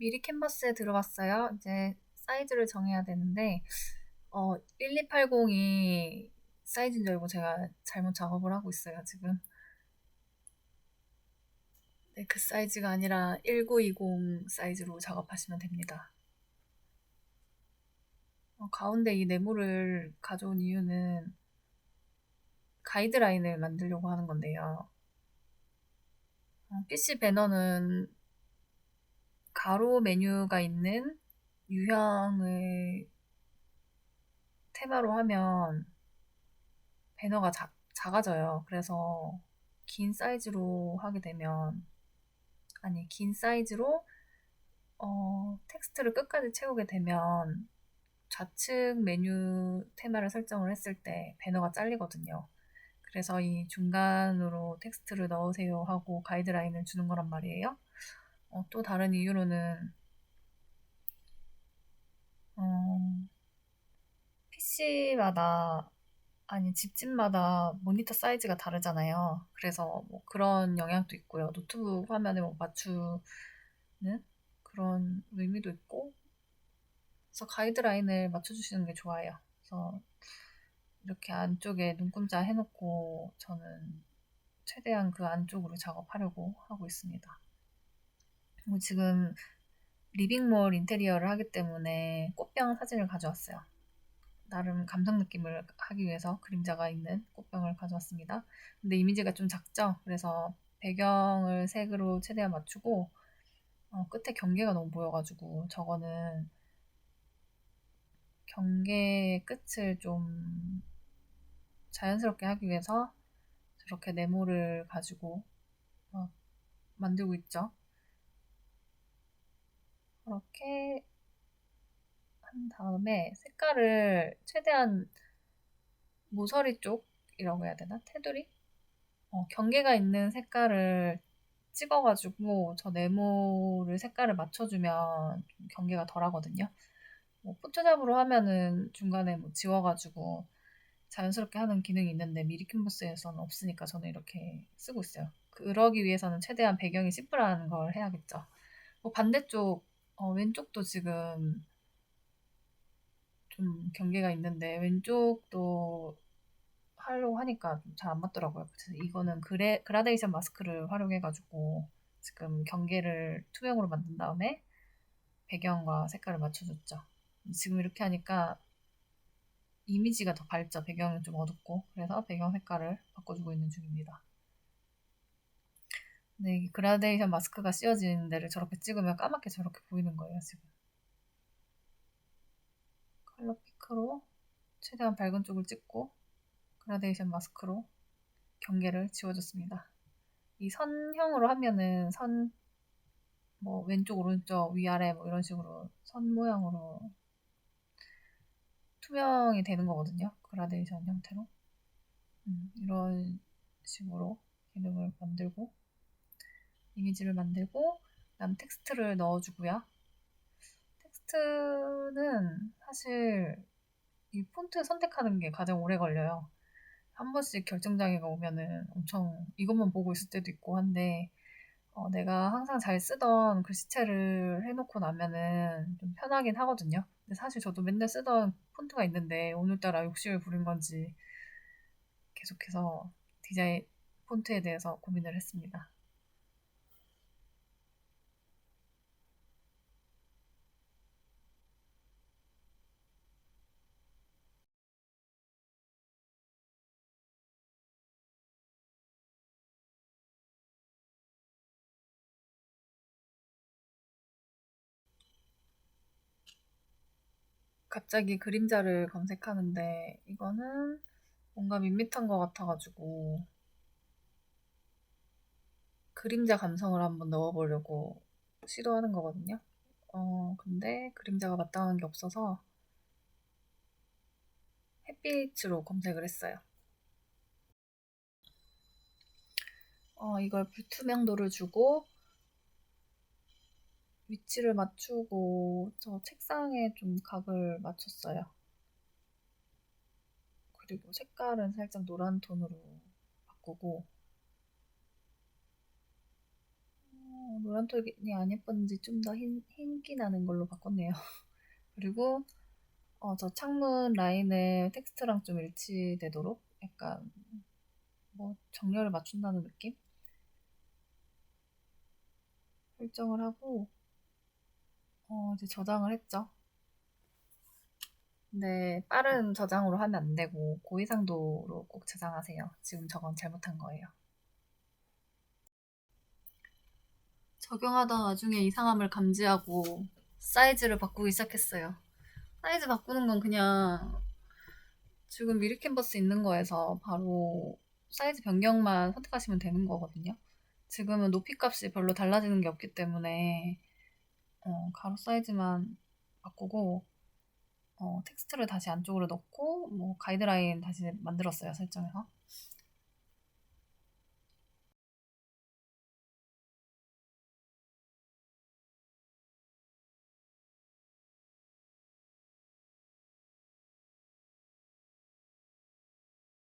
미리 캔버스에 들어왔어요. 이제 사이즈를 정해야 되는데 어, 1280이 사이즈인 줄 알고 제가 잘못 작업을 하고 있어요, 지금. 네, 그 사이즈가 아니라 1920 사이즈로 작업하시면 됩니다. 어, 가운데 이 네모를 가져온 이유는 가이드라인을 만들려고 하는 건데요. 어, PC 배너는 가로 메뉴가 있는 유형을 테마로 하면 배너가 작, 작아져요. 그래서 긴 사이즈로 하게 되면 아니 긴 사이즈로 어, 텍스트를 끝까지 채우게 되면 좌측 메뉴 테마를 설정을 했을 때 배너가 잘리거든요. 그래서 이 중간으로 텍스트를 넣으세요 하고 가이드라인을 주는 거란 말이에요. 어, 또 다른 이유로는 어, PC마다 아니 집집마다 모니터 사이즈가 다르잖아요. 그래서 뭐 그런 영향도 있고요. 노트북 화면에 뭐 맞추는 그런 의미도 있고 그래서 가이드라인을 맞춰주시는 게 좋아요. 그래서 이렇게 안쪽에 눈금자 해놓고 저는 최대한 그 안쪽으로 작업하려고 하고 있습니다. 지금 리빙몰 인테리어를 하기 때문에 꽃병 사진을 가져왔어요. 나름 감성 느낌을 하기 위해서 그림자가 있는 꽃병을 가져왔습니다. 근데 이미지가 좀 작죠? 그래서 배경을 색으로 최대한 맞추고 어, 끝에 경계가 너무 보여가지고 저거는 경계의 끝을 좀 자연스럽게 하기 위해서 저렇게 네모를 가지고 만들고 있죠. 그렇게 한 다음에 색깔을 최대한 모서리 쪽이라고 해야 되나? 테두리? 어, 경계가 있는 색깔을 찍어가지고 저 네모를 색깔을 맞춰주면 경계가 덜 하거든요. 뭐 포토샵으로 하면은 중간에 뭐 지워가지고 자연스럽게 하는 기능이 있는데 미리 캔버스에서는 없으니까 저는 이렇게 쓰고 있어요. 그러기 위해서는 최대한 배경이 심플한 걸 해야겠죠. 뭐 반대쪽 어, 왼쪽도 지금 좀 경계가 있는데 왼쪽도 하려고 하니까 잘 안 맞더라고요. 그래서 이거는 그레, 그라데이션 마스크를 활용해가지고 지금 경계를 투명으로 만든 다음에 배경과 색깔을 맞춰줬죠. 지금 이렇게 하니까 이미지가 더 밝죠. 배경은 좀 어둡고 그래서 배경 색깔을 바꿔주고 있는 중입니다. 네, 그라데이션 마스크가 씌워진 데를 저렇게 찍으면 까맣게 저렇게 보이는 거예요, 지금. 컬러 피크로 최대한 밝은 쪽을 찍고 그라데이션 마스크로 경계를 지워줬습니다. 이 선형으로 하면은 선, 뭐, 왼쪽, 오른쪽, 위아래, 뭐, 이런 식으로 선 모양으로 투명이 되는 거거든요. 그라데이션 형태로. 음, 이런 식으로 기능을 만들고, 이미지를 만들고, 그다음 텍스트를 넣어주고요. 텍스트는 사실 이 폰트 선택하는 게 가장 오래 걸려요. 한 번씩 결정장애가 오면은 엄청 이것만 보고 있을 때도 있고 한데 어, 내가 항상 잘 쓰던 글씨체를 해놓고 나면은 좀 편하긴 하거든요. 근데 사실 저도 맨날 쓰던 폰트가 있는데 오늘따라 욕심을 부린 건지 계속해서 디자인 폰트에 대해서 고민을 했습니다. 갑자기 그림자를 검색하는데 이거는 뭔가 밋밋한 것 같아가지고 그림자 감성을 한번 넣어보려고 시도하는 거거든요. 어, 근데 그림자가 마땅한 게 없어서 햇빛으로 검색을 했어요. 어, 이걸 불투명도를 주고 위치를 맞추고 저 책상에 좀 각을 맞췄어요. 그리고 색깔은 살짝 노란 톤으로 바꾸고 어, 노란 톤이 안 예뻤는지 좀 더 흰, 흰기 나는 걸로 바꿨네요. 그리고 어, 저 창문 라인을 텍스트랑 좀 일치되도록 약간 뭐 정렬을 맞춘다는 느낌? 설정을 하고 어, 이제 저장을 했죠. 근데 빠른 저장으로 하면 안 되고 고해상도로 꼭 저장하세요. 지금 저건 잘못한 거예요. 적용하던 와중에 이상함을 감지하고 사이즈를 바꾸기 시작했어요. 사이즈 바꾸는 건 그냥 지금 미리 캔버스 있는 거에서 바로 사이즈 변경만 선택하시면 되는 거거든요. 지금은 높이 값이 별로 달라지는 게 없기 때문에 어, 가로 사이즈만 바꾸고 어, 텍스트를 다시 안쪽으로 넣고 뭐 가이드라인 다시 만들었어요 설정해서